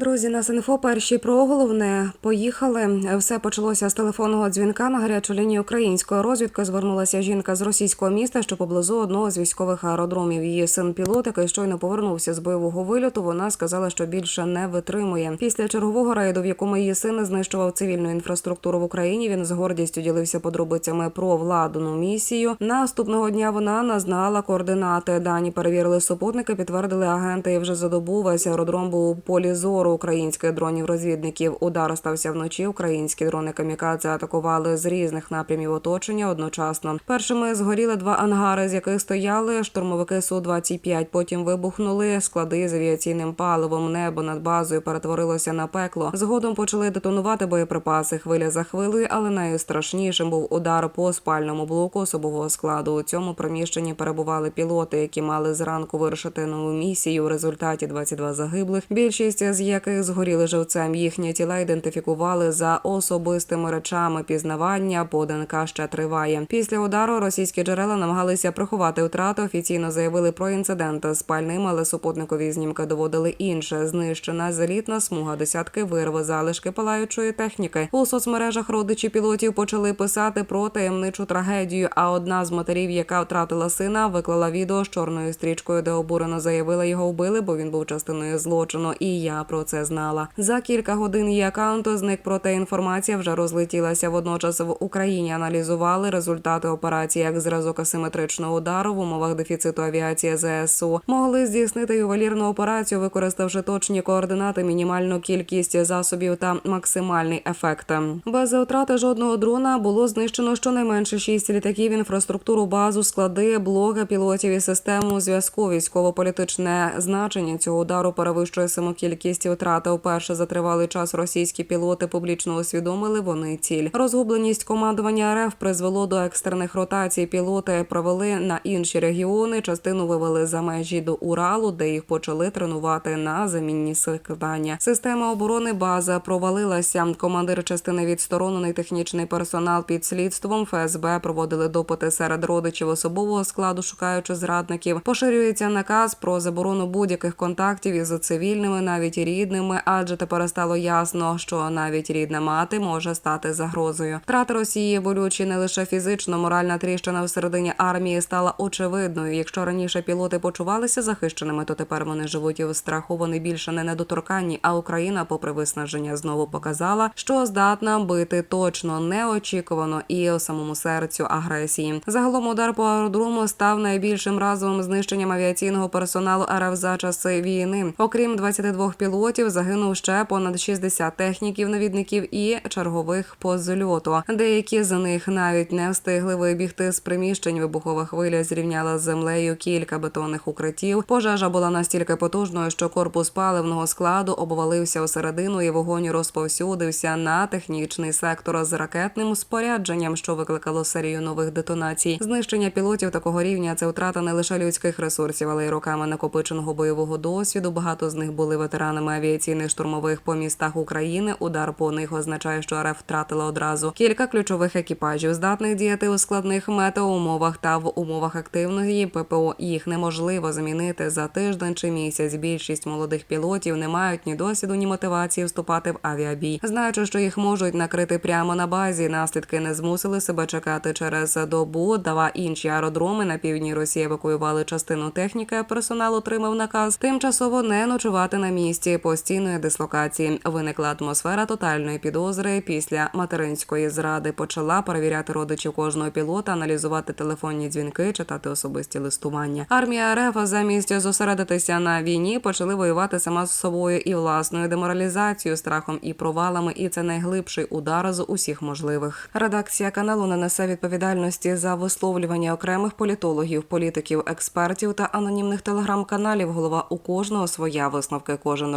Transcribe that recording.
Друзі, на інфо перші про головне поїхали. Все почалося з телефонного дзвінка на гарячу лінію української розвідки. Звернулася жінка з російського міста, що поблизу одного з військових аеродромів. Її син пілот, який щойно повернувся з бойового вильоту. Вона сказала, що більше не витримує. Після чергового рейду, в якому її син знищував цивільну інфраструктуру в Україні. Він з гордістю ділився подробицями про владну місію. Наступного дня вона назнала координати. Дані перевірили супутники, підтвердили агенти. І вже за добу весь аеродром був у полі зору українських дронів-розвідників. Удар стався вночі. Українські дрони камікадзе атакували з різних напрямів оточення одночасно. Першими згоріли два ангари, з яких стояли штурмовики су 25 Потім вибухнули склади з авіаційним паливом. Небо над базою перетворилося на пекло. Згодом почали детонувати боєприпаси хвиля за хвилею, але найстрашнішим був удар по спальному блоку особового складу. У цьому приміщенні перебували пілоти, які мали зранку вирушити нову місію. У результаті 22 загиблих. Більшість з яких згоріли живцем. Їхні тіла ідентифікували за особистими речами. Пізнавання по ДНК ще триває. Після удару російські джерела намагалися приховати втрати. Офіційно заявили про інцидент з пальним, але супутникові знімки доводили інше. Знищена залітна смуга, десятки вирви, залишки палаючої техніки. У соцмережах родичі пілотів почали писати про таємничу трагедію. А одна з матерів, яка втратила сина, виклала відео з чорною стрічкою, де обурено заявила його вбили, бо він був частиною злочину. І я про це знала. За кілька годин її акаунту зник проте інформація вже розлетілася. Водночас в Україні аналізували результати операції як зразок асиметричного удару в умовах дефіциту авіації ЗСУ. Могли здійснити ювелірну операцію, використавши точні координати, мінімальну кількість засобів та максимальний ефект. Без втрати жодного дрона було знищено щонайменше шість літаків, інфраструктуру, базу, склади, блоги пілотів і систему зв'язку. Військово-політичне значення цього удару перевищує саму кількість втрат. Вперше за тривалий час російські пілоти публічно усвідомили вони ціль. Розгубленість командування РФ призвело до екстрених ротацій. Пілоти провели на інші регіони. Частину вивели за межі до Уралу, де їх почали тренувати на замінні складання. Система оборони база провалилася. Командир частини відсторонений технічний персонал під слідством. ФСБ проводили допити серед родичів особового складу, шукаючи зрадників. Поширюється наказ про заборону будь-яких контактів із цивільними, навіть рідними, адже тепер стало ясно, що навіть рідна мати може стати загрозою. Втрати Росії болючі не лише фізично, моральна тріщина всередині армії стала очевидною. Якщо раніше пілоти почувалися захищеними, то тепер вони живуть у страху. Вони більше не недоторканні. А Україна, попри виснаження, знову показала, що здатна бити точно неочікувано і у самому серцю агресії. Загалом удар по аеродрому став найбільшим разовим знищенням авіаційного персоналу РФ за часи війни. Окрім 22 пілотів, загинув ще понад 60 техніків, навідників і чергових по зльоту. Деякі з них навіть не встигли вибігти з приміщень. Вибухова хвиля зрівняла з землею кілька бетонних укриттів. Пожежа була настільки потужною, що корпус паливного складу обвалився усередину, і вогонь розповсюдився на технічний сектор з ракетним спорядженням, що викликало серію нових детонацій. Знищення пілотів такого рівня це втрата не лише людських ресурсів, але й роками накопиченого бойового досвіду. Багато з них були ветеранами авіаційних штурмових по містах України. Удар по них означає, що РФ втратила одразу кілька ключових екіпажів, здатних діяти у складних метеоумовах та в умовах активної ППО. Їх неможливо замінити за тиждень чи місяць. Більшість молодих пілотів не мають ні досвіду, ні мотивації вступати в авіабій, знаючи, що їх можуть накрити прямо на базі. Наслідки не змусили себе чекати через добу. Два інші аеродроми на півдні Росії евакуювали частину техніки. Персонал отримав наказ тимчасово не ночувати на місці постійної дислокації. Виникла атмосфера тотальної підозри. Після материнської зради почала перевіряти родичів кожного пілота, аналізувати телефонні дзвінки, читати особисті листування. Армія РФ замість зосередитися на війні почали воювати сама з собою і власною деморалізацією, страхом і провалами. І це найглибший удар з усіх можливих. Редакція каналу не несе відповідальності за висловлювання окремих політологів, політиків, експертів та анонімних телеграм-каналів. Голова у кожного своя висновки. Кожен